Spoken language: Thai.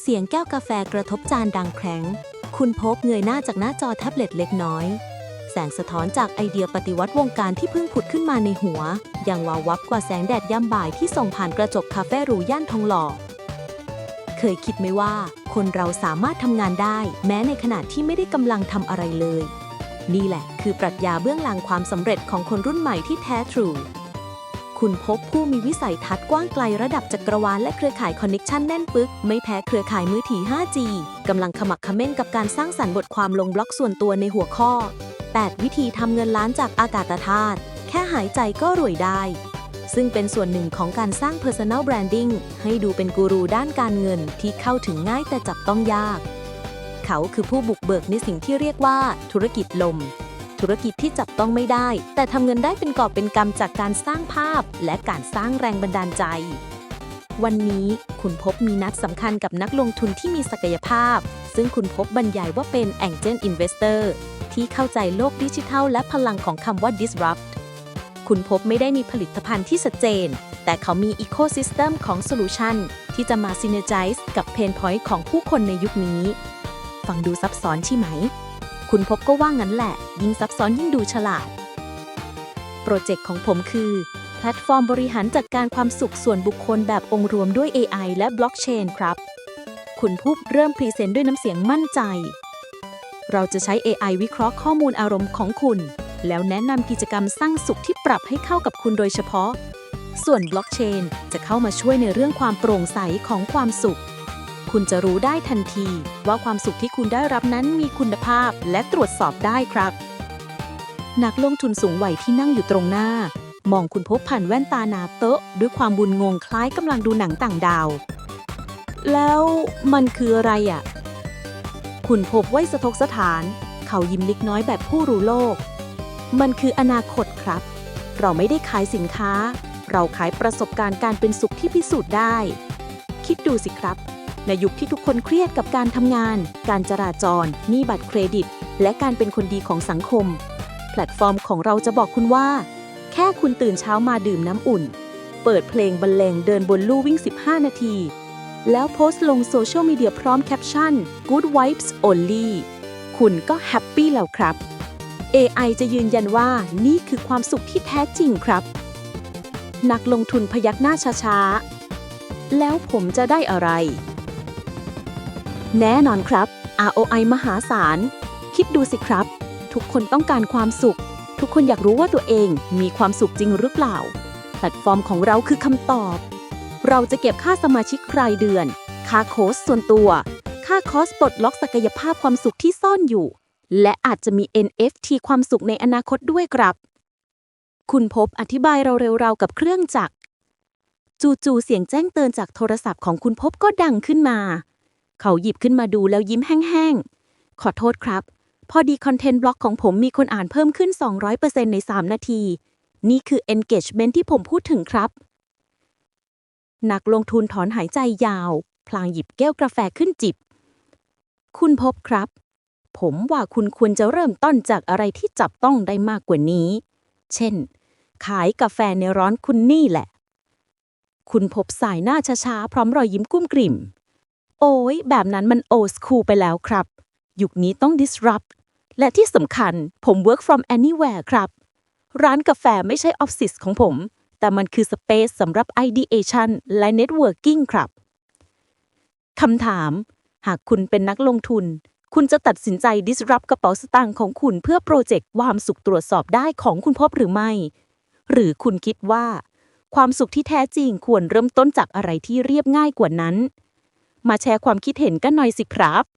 เสียงแก้วกาแฟกระทบจานดังแคร้ง คุณพบเงยหน้าจากหน้าจอแท็บเล็ตเล็กน้อย แสงสะท้อนจากไอเดียปฏิวัติวงการที่เพิ่งผุดขึ้นมาในหัว ยังวาววับกว่าแสงแดดย่ำบ่ายที่ส่องผ่านกระจกคาเฟ่หรูย่านทองหล่อ เคยคิดไหมว่า คนเราสามารถทำงานได้ แม้ในขณะที่ไม่ได้กำลังทำอะไรเลย นี่แหละ คือปรัชญาเบื้องหลังความสำเร็จของคนรุ่นใหม่ที่แท้ทรู คุณพบผู้มีวิสัยทัศน์กว้างไกลระดับจักรวาลและเครือข่ายคอนเน็กชันแน่นปึก ไม่แพ้เครือข่ายมือถือ 5G กำลังขมักขม้นกับการสร้างสรรค์บทความลงบล็อกส่วนตัวในหัวข้อ 8 วิธีทำเงินล้านจากอากาศธาตุแค่หายใจก็รวยได้ ซึ่งเป็นส่วนหนึ่งของการสร้าง Personal Branding ให้ดูเป็นกูรูด้านการเงินที่เข้าถึงง่ายแต่จับต้องยาก เขาคือผู้บุกเบิกในสิ่งที่เรียกว่าธุรกิจลม ธุรกิจที่จับต้องไม่ได้ แต่ทำเงินได้เป็นกอบเป็นกำจากการสร้างภาพ และการสร้างแรงบันดาลใจ วันนี้คุณพบมีนัดสำคัญกับนักลงทุนที่มีศักยภาพ ซึ่งคุณพบบรรยายว่าเป็น Angel Investor ที่เข้าใจโลกดิจิทัลและพลังของคำว่า disrupt คุณพบไม่ได้มีผลิตภัณฑ์ที่ชัดเจน แต่เขามี Ecosystem ของ Solution ที่จะมา Synergize กับ Pain Point ของผู้คนในยุคนี้ ฟังดูซับซ้อนใช่ไหม คุณพบก็ว่างั้นแหละ ยิ่งซับซ้อนยิ่งดูฉลาด โปรเจกต์ของผมคือ แพลตฟอร์มบริหารจัดการความสุขส่วนบุคคลแบบองค์รวมด้วย AI และบล็อกเชนครับ คุณพูดเริ่มพรีเซนต์ด้วยน้ำเสียงมั่นใจ เราจะใช้ AI วิเคราะห์ข้อมูลอารมณ์ของคุณ แล้วแนะนำกิจกรรมสร้างสุขที่ปรับให้เข้ากับคุณโดยเฉพาะ ส่วนบล็อกเชนจะเข้ามาช่วยในเรื่องความโปร่งใสของความสุข คุณจะรู้ได้ทันที ว่าความสุขที่คุณได้รับนั้นมีคุณภาพและตรวจสอบได้ครับ นักลงทุนสูงวัยที่นั่งอยู่ตรงหน้า มองคุณพบผ่านแว่นตาหนาเตอะด้วยความบุญงงคล้ายกำลังดูหนังต่างดาว แล้วมันคืออะไรอะ คุณพบไว้สะทกสถาน เขายิ้มเล็กน้อยแบบผู้รู้โลก มันคืออนาคตครับ เราไม่ได้ขายสินค้า เราขายประสบการณ์การเป็นสุขที่พิสูจน์ได้คิดดูสิครับ ในยุคที่ทุกคนเครียดกับการทำงาน การจราจรหนี้บัตรเครดิต และการเป็นคนดีของสังคม แพลตฟอร์มของเราจะบอกคุณว่า แค่คุณตื่นเช้ามาดื่มน้ำอุ่น เปิดเพลงบรรเลงเดินบนลู่วิ่ง 15 นาที แล้วโพสต์ลงโซเชียลมีเดียพร้อมแคปชั่น Good Vibes Only คุณก็แฮปปี้แล้วครับ AI จะยืนยันว่านี่คือความสุขที่แท้จริงครับ นักลงทุนพยักหน้าช้าๆ แล้วผมจะได้อะไร แน่นอนครับ ROI มหาศาล คิดดูสิครับ ทุกคนต้องการความสุข ทุกคนอยากรู้ว่าตัวเองมีความสุขจริงหรือเปล่า แพลตฟอร์มของเราคือคำตอบ เราจะเก็บค่าสมาชิกรายเดือน ค่าโค้ชส่วนตัว ค่าคอสปลดล็อกศักยภาพความสุขที่ซ่อนอยู่ และอาจจะมี NFT ความสุขในอนาคตด้วยครับ คุณพบอธิบายเราเร็วๆกับเครื่องจักร จู่ๆเสียงแจ้งเตือนจากโทรศัพท์ของคุณพบก็ดังขึ้นมา เขาหยิบขึ้นมาดูแล้วยิ้มแห้งๆ ขอโทษครับ พอดีคอนเทนต์บล็อกของผมมีคนอ่านเพิ่มขึ้น 200%ใน 3 นาที นี่คือ engagement ที่ผมพูดถึงครับ นักลงทุนถอนหายใจยาว พลางหยิบแก้วกาแฟขึ้นจิบ คุณพบครับ ผมว่าคุณควรจะเริ่มต้นจากอะไรที่จับต้องได้มากกว่านี้ เช่น ขายกาแฟในร้อนคุณนี่แหละ คุณพบสายหน้าช้าๆพร้อมรอยยิ้มกุ้มกลิ่ม โอ้ยแบบนั้นมันโอสคูลไปแล้วครับ ยุคนี้ต้อง disrupt และที่สำคัญผม work from anywhere ครับ ร้านกาแฟไม่ใช่ออฟฟิศของผม แต่มันคือ space สำหรับ ideation และ networking ครับคำถาม หากคุณเป็นนักลงทุน คุณจะตัดสินใจ disrupt กระเป๋าสตางค์ของคุณเพื่อโปรเจกต์ความสุขตรวจสอบได้ของคุณพบหรือไม่ หรือคุณคิดว่า ความสุขที่แท้จริงควรเริ่มต้นจากอะไรที่เรียบง่ายกว่านั้น มาแชร์ความคิดเห็นกันหน่อยสิครับ